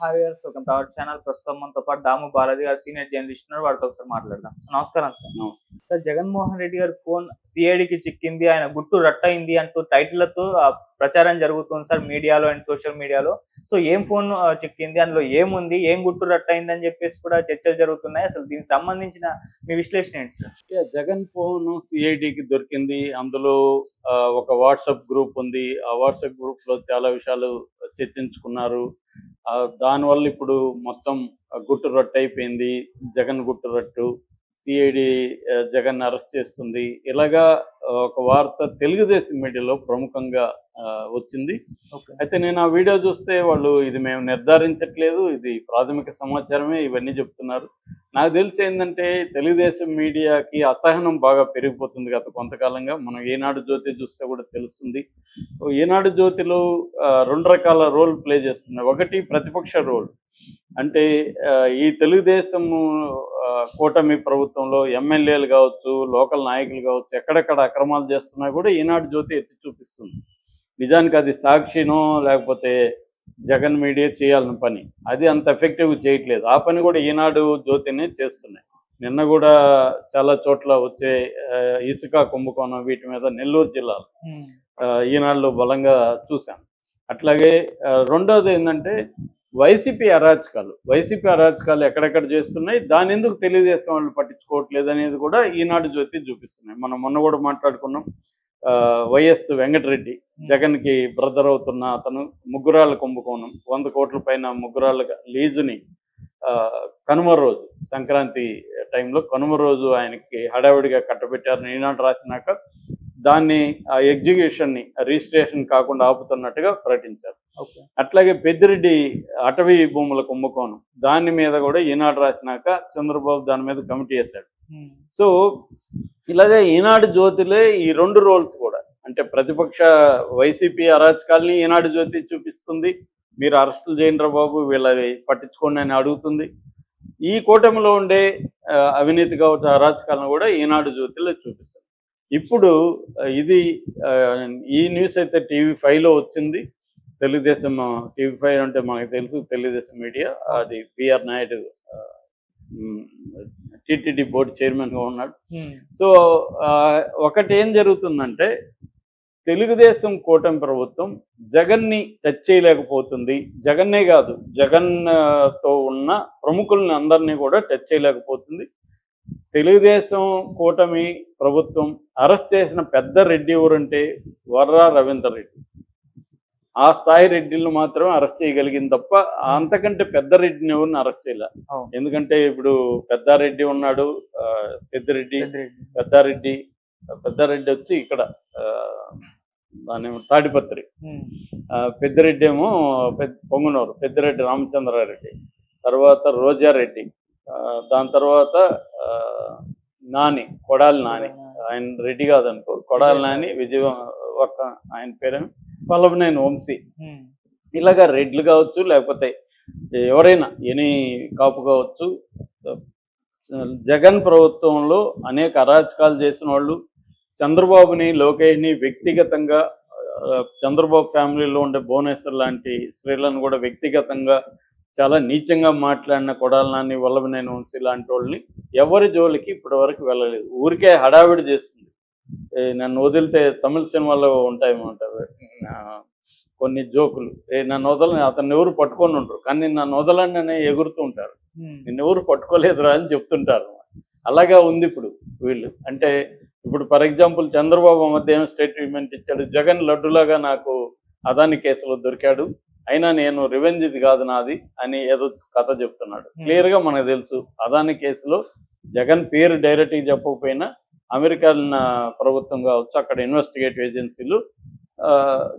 Hi welcome to our channel ప్రస్తుతం మనతో పాటు దాము బాలాజీ గారు సీనియర్ జర్నలిస్ట్ ఉన్నారు. వాడితో ఒకసారి మాట్లాడదాం. సో నమస్కారం సార్. సార్ జగన్మోహన్ రెడ్డి గారి ఫోన్ సిఐడికి చిక్కింది. ఆయన గుట్టు రట్టయింది అంటూ టైటిళ్ళతో ఆ, ప్రచారం జరుగుతుంది సార్ మీడియాలో అండ్ సోషల్ మీడియాలో. సో ఏం ఫోన్ చిక్కింది? అందులో ఏముంది? ఏం గుట్టు రట్టయింది అని చెప్పేసి కూడా చర్చలు జరుగుతున్నాయి. అసలు దీనికి సంబంధించిన మీ విశ్లేషణ ఏంటి సార్? జగన్ ఫోన్ సిఐడికి దొరికింది. అందులో ఒక వాట్సాప్ గ్రూప్ ఉంది. ఆ వాట్సాప్ గ్రూప్లో చాలా విషయాలు చర్చించుకున్నారు. దానివల్ల ఇప్పుడు మొత్తం గుట్టు రొట్టు అయిపోయింది జగన్ గుట్టు రొట్టు సిఐడి జగన్ అరెస్ట్ చేస్తుంది. ఇలాగా ఒక వార్త తెలుగుదేశం మీడియాలో ప్రముఖంగా వచ్చింది. అయితే నేను ఆ వీడియో చూస్తే వాళ్ళు ఇది మేము నిర్ధారించట్లేదు ఇది ప్రాథమిక సమాచారమే ఇవన్నీ చెప్తున్నారు. నాకు తెలిసి ఏంటంటే తెలుగుదేశం మీడియాకి అసహనం బాగా పెరిగిపోతుంది గత కొంతకాలంగా. మనం ఏనాడు జ్యోతి చూస్తే కూడా తెలుస్తుంది. ఈనాడు జ్యోతిలో రెండు రకాల రోల్ ప్లే చేస్తున్నాయి. ఒకటి ప్రతిపక్ష రోల్. అంటే ఈ తెలుగుదేశం కూటమి ప్రభుత్వంలో ఎమ్మెల్యేలు కావచ్చు లోకల్ నాయకులు కావచ్చు ఎక్కడెక్కడ అక్రమాలు చేస్తున్నా కూడా ఈనాడు జ్యోతి ఎత్తి చూపిస్తుంది. నిజానికి అది సాక్షినో లేకపోతే జగన్ మీడియా చేయాలని పని. అది అంత ఎఫెక్టివ్ చేయట్లేదు. ఆ పని కూడా ఈనాడు జ్యోతినే చేస్తున్నాయి. నిన్న కూడా చాలా చోట్ల వచ్చే ఇసుక కుంభకోణం వీటి మీద నెల్లూరు జిల్లాలో ఈనాడులో బలంగా చూశాం. అట్లాగే రెండోది ఏంటంటే వైసీపీ అరాచకాలు. వైసీపీ అరాచకాలు ఎక్కడెక్కడ చేస్తున్నాయి? దాని ఎందుకు తెలియజేసిన వాళ్ళు పట్టించుకోవట్లేదు అనేది కూడా ఈనాడు జ్యోతి చూపిస్తున్నాయి. మనం మొన్న కూడా మాట్లాడుకున్నాం. ఆ, వైఎస్ వెంకటరెడ్డి జగన్కి బ్రదర్ అవుతున్న అతను ముగ్గురాళ్ళ కుంభకోణం. వంద కోట్ల పైన ముగ్గురాళ్ళ లీజుని కనుమ రోజు సంక్రాంతి టైంలో కనుమ రోజు ఆయనకి హడావిడిగా కట్టబెట్టారని ఈనాడు రాసినాక దాన్ని ఆ ఎగ్జిక్యూషన్ని రిజిస్ట్రేషన్ కాకుండా ఆపుతున్నట్టుగా ప్రకటించారు. అట్లాగే పెద్దిరెడ్డి అటవీ భూముల కుంభకోణం దాని మీద కూడా ఈనాడు రాసినాక చంద్రబాబు దాని మీద కమిటీ వేశాడు. సో ఇలాగే ఈనాడు జ్యోతిలే ఈ రెండు రోల్స్ కూడా. అంటే ప్రతిపక్ష వైసీపీ అరాచకాల్ని ఈనాడు జ్యోతి చూపిస్తుంది. మీరు అరెస్టులు చేయండి బాబు వీళ్ళవి పట్టించుకోండి అని అడుగుతుంది. ఈ కూటమిలో ఉండే అవినీతి కావచ్చు అరాచకాలను కూడా ఈనాడు జ్యోతిలో చూపిస్తుంది ఇప్పుడు ఇది ఈ న్యూస్ అయితే టీవీ ఫైవ్లో వచ్చింది. తెలుగుదేశం టీవీ ఫైవ్ అంటే మనకు తెలుసు తెలుగుదేశం మీడియా. అది పిఆర్ నాయుడు టీటీడీ బోర్డు చైర్మన్గా ఉన్నాడు. సో ఒకటి ఏం జరుగుతుందంటే తెలుగుదేశం కూటమి ప్రభుత్వం జగన్ని టచ్ చేయలేకపోతుంది. జగన్నే కాదు జగన్ ఆ, తో ఉన్న ప్రముఖుల్ని అందరినీ కూడా టచ్ చేయలేకపోతుంది. తెలుగుదేశం కూటమి ప్రభుత్వం అరెస్ట్ చేసిన పెద్ద రెడ్డి ఎవరంటే వర్రా రవీందర్ రెడ్డి. ఆ స్థాయి రెడ్డిలను మాత్రం అరెస్ట్ చేయగలిగింది తప్ప అంతకంటే పెద్ద రెడ్డిని ఎవరిని అరెస్ట్ చేయలే. ఎందుకంటే ఇప్పుడు పెద్దారెడ్డి ఉన్నాడు పెద్దిరెడ్డి పెద్దారెడ్డి. పెద్దారెడ్డి వచ్చి ఇక్కడ దాని తాడిపత్రి. పెద్దిరెడ్డి ఏమో పెద్ద పొంగునూరు పెద్దిరెడ్డి రామచంద్రారెడ్డి తర్వాత రోజారెడ్డి దాని తర్వాత నాని కొడాలి నాని. ఆయన రెడ్డి కాదనుకో కొడాలి నాని విజయ ఆయన పేరేమో వల్లభనేని వంశీ. ఇలాగా రెడ్లు కావచ్చు లేకపోతే ఎవరైనా ఎనీ కాపు కావచ్చు జగన్ ప్రభుత్వంలో అనేక అరాచకాలు చేసిన వాళ్ళు చంద్రబాబుని లోకేష్ని వ్యక్తిగతంగా చంద్రబాబు ఫ్యామిలీలో ఉండే భువనేశ్వర్ లాంటి స్త్రీలను కూడా వ్యక్తిగతంగా చాలా నీచంగా మాట్లాడిన కొడాలనాన్ని వల్లభనేని వంశీ లాంటి వాళ్ళని ఎవరి జోలికి ఇప్పటి వరకు వెళ్ళలేదు. ఊరికే హడావిడి చేస్తుంది. నన్ను వదిలితే తమిళ సినిమాలో ఉంటాయేమంట. కొన్ని జోకులు. ఏ నన్ను వదలని అతన్ని ఎవరు పట్టుకొని ఉంటారు కానీ నన్ను వదలండి అనే ఎగురుతూ ఉంటారు. నిన్ను ఎవరు పట్టుకోలేదురా అని చెప్తుంటారు. అలాగా ఉంది ఇప్పుడు వీళ్ళు. అంటే ఇప్పుడు ఫర్ ఎగ్జాంపుల్ చంద్రబాబు మధ్య ఏం స్టేట్మెంట్ ఇచ్చాడు? జగన్ లడ్డులాగా నాకు అదాని కేసులో దొరికాడు. అయినా నేను రివెంజ్ ఇది కాదు నాది అని ఏదో కథ చెప్తున్నాడు. క్లియర్గా మనకు తెలుసు. అదాని కేసులో జగన్ పేరు డైరెక్ట్గా చెప్పకపోయినా అమెరికన్ ప్రభుత్వం కావచ్చు అక్కడ ఇన్వెస్టిగేటివ్ ఏజెన్సీలు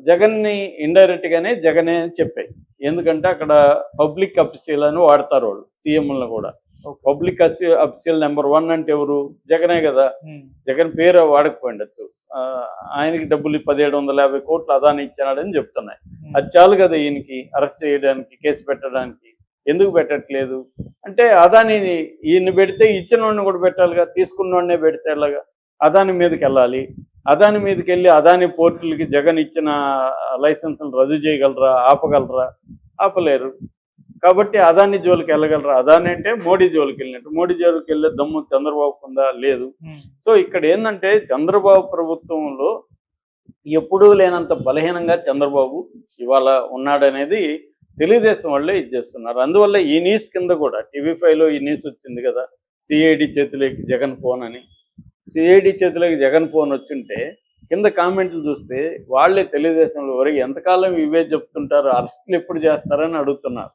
జగన్ని ఇండైరెక్ట్ గానే జగనే అని చెప్పాయి. ఎందుకంటే అక్కడ పబ్లిక్ అఫీషియల్ అని వాడతారు వాళ్ళు సీఎంలను కూడా. పబ్లిక్ అఫీషియల్ నెంబర్ వన్ అంటే ఎవరు? జగనే కదా. జగన్ పేరు వాడకపోయిండొచ్చు. ఆయనకి డబ్బులు పదిహేడు వందల యాభై కోట్లు అదాని ఇచ్చాడని చెప్తున్నాయి. అది చాలు కదా ఈయనకి అరెస్ట్ చేయడానికి కేసు పెట్టడానికి. ఎందుకు పెట్టట్లేదు? అంటే అదాని ఈయన్ని పెడితే ఇచ్చిన వాడిని కూడా పెట్టాలిగా తీసుకున్న వాడినే పెడితే ఎలాగా? అదాని మీదకి వెళ్ళాలి. అదాని మీదకి వెళ్ళి అదాని పోర్టులకి జగన్ ఇచ్చిన లైసెన్సులు రద్దు చేయగలరా? ఆపగలరా? ఆపలేరు. కాబట్టి అదాని జోలికి వెళ్ళగలరా? అదాని అంటే మోడీ జోలికి వెళ్ళినట్టు. మోడీ జోలికి వెళ్ళే దమ్ము చంద్రబాబుకు ఉందా? లేదు. సో ఇక్కడ ఏంటంటే చంద్రబాబు ప్రభుత్వంలో ఎప్పుడూ లేనంత బలహీనంగా చంద్రబాబు ఇవాళ ఉన్నాడనేది తెలుగుదేశం వాళ్ళే ఇది చేస్తున్నారు. అందువల్ల ఈ న్యూస్ కింద కూడా టీవీ ఫైవ్లో ఈ న్యూస్ వచ్చింది కదా సిఐడి చేతిలోకి జగన్ ఫోన్ అని. సిఐడి చేతిలోకి జగన్ ఫోన్ వచ్చుంటే కింద కామెంట్లు చూస్తే వాళ్ళే తెలుగుదేశంలో వరకు ఎంతకాలం ఇవే చెప్తుంటారు అరెస్టులు ఎప్పుడు చేస్తారని అడుగుతున్నారు.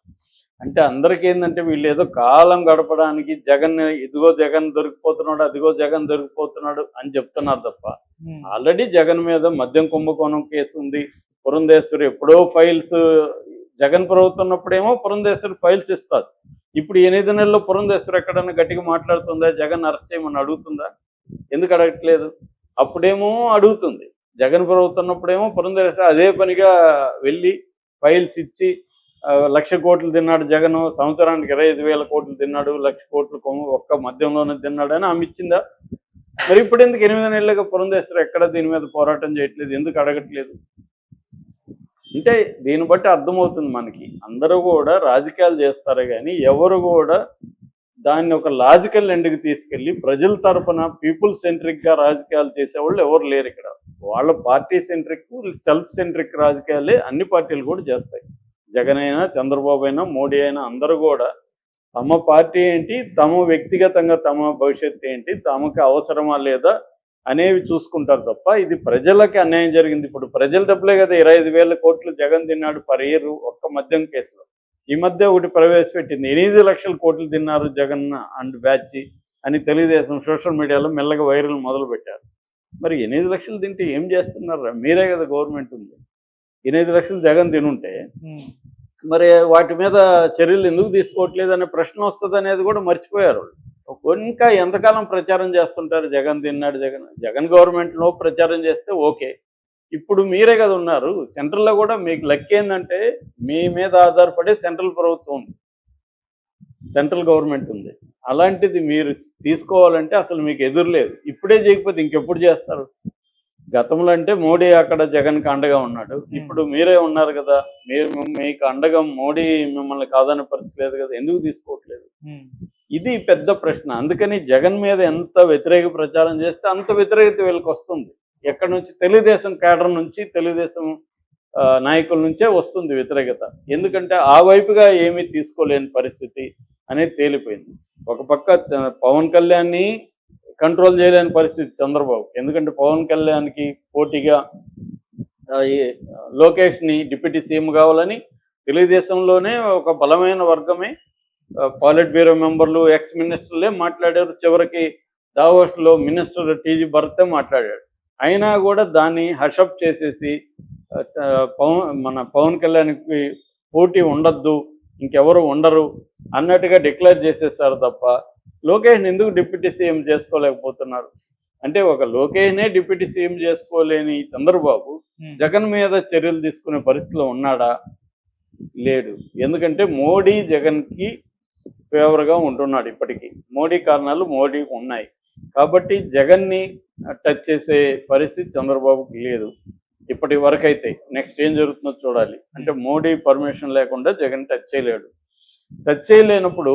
అంటే అందరికీ ఏంటంటే వీళ్ళు ఏదో కాలం గడపడానికి జగన్ ఇదిగో జగన్ దొరికిపోతున్నాడు అదిగో జగన్ దొరికిపోతున్నాడు అని చెప్తున్నారు తప్ప ఉమ్, ఆల్రెడీ జగన్ మీద మద్యం కుంభకోణం కేసు ఉంది. పురంధేశ్వరి ఎప్పుడో ఫైల్స్ జగన్ ప్రభుత్వం ఉన్నప్పుడేమో పురంధేశ్వరి ఫైల్స్ ఇస్తారు ఇప్పుడు ఎనిమిది నెలల్లో పురంధేశ్వరి ఎక్కడన్నా గట్టిగా మాట్లాడుతుందా? జగన్ అరెస్ట్ చేయమని అడుగుతుందా? ఎందుకు అడగట్లేదు? అప్పుడేమో అడుగుతుంది. జగన్ ప్రభుత్వం ఉన్నప్పుడేమో పురంధేశ్వరి అదే పనిగా వెళ్ళి ఫైల్స్ ఇచ్చి లక్ష కోట్లు తిన్నాడు జగన్ సంవత్సరానికి ఇరవై ఐదు వేల కోట్లు తిన్నాడు లక్ష కోట్లు కొమ్ము ఒక్క మద్యంలోనే తిన్నాడు అని ఆమె ఇచ్చిందా? మరి ఇప్పుడు ఎందుకు ఎనిమిది నెలలుగా పురంధేశ్వరి ఎక్కడ దీని మీద పోరాటం చేయట్లేదు? ఎందుకు అడగట్లేదు? అంటే దీన్ని బట్టి అర్థమవుతుంది మనకి. అందరూ కూడా రాజకీయాలు చేస్తారు కానీ ఎవరు కూడా దాన్ని ఒక లాజికల్ ఎండ్కి తీసుకెళ్ళి ప్రజల తరపున పీపుల్ సెంట్రిక్గా రాజకీయాలు చేసేవాళ్ళు ఎవరు లేరు ఇక్కడ. వాళ్ళ పార్టీ సెంట్రిక్ సెల్ఫ్ సెంట్రిక్ రాజకీయాలే అన్ని పార్టీలు కూడా చేస్తాయి. జగన్ అయినా చంద్రబాబు అయినా మోడీ అయినా అందరూ కూడా తమ పార్టీ ఏంటి? తమ వ్యక్తిగతంగా తమ భవిష్యత్తు ఏంటి? తమకు అవసరమా లేదా? అనేవి చూసుకుంటారు తప్ప ఇది ప్రజలకి అన్యాయం జరిగింది. ఇప్పుడు ప్రజల డబ్బులే కదా ఇరవై ఐదు వేల కోట్లు జగన్ తిన్నాడు పర్ ఇయర్ ఒక్క మద్యం కేసులో. ఈ మధ్య ఒకటి ప్రవేశపెట్టింది. ఎనిమిది లక్షల కోట్లు తిన్నారు జగన్ అండ్ బ్యాచ్ అని తెలుగుదేశం సోషల్ మీడియాలో మెల్లగా వైరల్ మొదలు పెట్టారు మరి ఎనిమిది లక్షలు తింటే ఏం చేస్తున్నారు? మీరే కదా గవర్నమెంట్ ఉంది. ఎనిమిది లక్షలు జగన్ తినుంటే మరి వాటి మీద చర్యలు ఎందుకు తీసుకోవట్లేదు అనే ప్రశ్న వస్తుంది అనేది కూడా మర్చిపోయారు వాళ్ళు. ఇంకా ఎంతకాలం ప్రచారం చేస్తుంటారు? జగన్ తిన్నాడు జగన్ జగన్ గవర్నమెంట్లో ప్రచారం చేస్తే ఓకే. ఇప్పుడు మీరే కదా ఉన్నారు. సెంట్రల్లో కూడా మీకు లెక్క ఏంటంటే మీ మీద ఆధారపడే సెంట్రల్ ప్రభుత్వం ఉంది. సెంట్రల్ గవర్నమెంట్ ఉంది. అలాంటిది మీరు తీసుకోవాలంటే అసలు మీకు ఎదురులేదు ఇప్పుడే చేయకపోతే ఇంకెప్పుడు చేస్తారు? గతంలో అంటే మోడీ అక్కడ జగన్కి అండగా ఉన్నాడు. ఇప్పుడు మీరే ఉన్నారు కదా. మీరు మీకు అండగా మోడీ మిమ్మల్ని కాదనే పరిస్థితి లేదు కదా. ఎందుకు తీసుకోవట్లేదు? ఇది పెద్ద ప్రశ్న. అందుకని జగన్ మీద ఎంత వ్యతిరేక ప్రచారం చేస్తే అంత వ్యతిరేకత వీళ్ళకి వస్తుంది. ఎక్కడి నుంచి? తెలుగుదేశం కేడర్ నుంచి తెలుగుదేశం నాయకుల నుంచే వస్తుంది వ్యతిరేకత. ఎందుకంటే ఆ వైపుగా ఏమీ తీసుకోలేని పరిస్థితి అనేది తేలిపోయింది. ఒక పక్క చ- పవన్ కళ్యాణ్ని కంట్రోల్ చేయలేని పరిస్థితి చంద్రబాబు. ఎందుకంటే పవన్ కళ్యాణ్కి పోటీగా లోకేష్ని డిప్యూటీ సీఎం కావాలని తెలుగుదేశంలోనే ఒక బలమైన వర్గమే పాలిట్ బ్యూరో మెంబర్లు ఎక్స్ మినిస్టర్లే మాట్లాడారు. చివరికి దావోస్లో మినిస్టర్ టీజీ భరతే మాట్లాడాడు. అయినా కూడా దాన్ని హషప్ చేసేసి పవన్ మన పవన్ కళ్యాణ్కి పోటీ ఉండద్దు ఇంకెవరు ఉండరు అన్నట్టుగా డిక్లేర్ చేసేసారు తప్ప లోకేష్ని ఎందుకు డిప్యూటీ సీఎం చేసుకోలేకపోతున్నారు? అంటే ఒక లోకేష్నే డిప్యూటీ సీఎం చేసుకోలేని చంద్రబాబు జగన్ మీద చర్యలు తీసుకునే పరిస్థితిలో ఉన్నాడా? లేడు. ఎందుకంటే మోడీ జగన్కి ఫేవర్గా ఉంటున్నాడు ఇప్పటికీ. మోడీ కారణాలు మోడీ ఉన్నాయి. కాబట్టి జగన్ని టచ్ చేసే పరిస్థితి చంద్రబాబుకి లేదు. ఇప్పటి వరకు అయితే నెక్స్ట్ ఏం జరుగుతుందో చూడాలి. అంటే మోడీ పర్మిషన్ లేకుండా జగన్ టచ్ చేయలేడు. టచ్ చేయలేనప్పుడు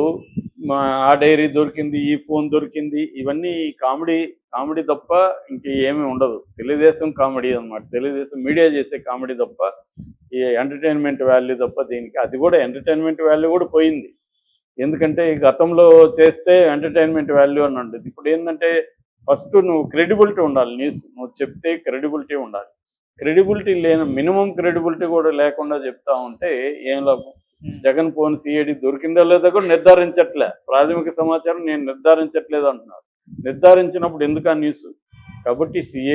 మా ఆ డైరీ దొరికింది ఈ ఫోన్ దొరికింది ఇవన్నీ కామెడీ కామెడీ తప్ప ఇంక ఏమీ ఉండదు. తెలుగుదేశం కామెడీ అన్నమాట. తెలుగుదేశం మీడియా చేసే కామెడీ తప్ప ఈ ఎంటర్టైన్మెంట్ వాల్యూ తప్ప దీనికి అది కూడా ఎంటర్టైన్మెంట్ వాల్యూ కూడా పోయింది. ఎందుకంటే ఈ గతంలో చేస్తే ఎంటర్టైన్మెంట్ వాల్యూ అని ఉండేది. ఇప్పుడు ఏంటంటే ఫస్ట్ నువ్వు క్రెడిబిలిటీ ఉండాలి న్యూస్ నువ్వు చెప్తే క్రెడిబిలిటీ ఉండాలి. క్రెడిబిలిటీ లేని మినిమం క్రెడిబిలిటీ కూడా లేకుండా చెప్తా ఉంటే ఏం లాభం? ఉమ్. జగన్ ఫోన్ సిఐడి దొరికిందో లేదో కూడా నిర్ధారించట్లే. ప్రాథమిక సమాచారం నేను నిర్ధారించట్లేదు అంటున్నారు. నిర్ధారించినప్పుడు ఎందుకు ఆ న్యూస్ కాబట్టి సిఐ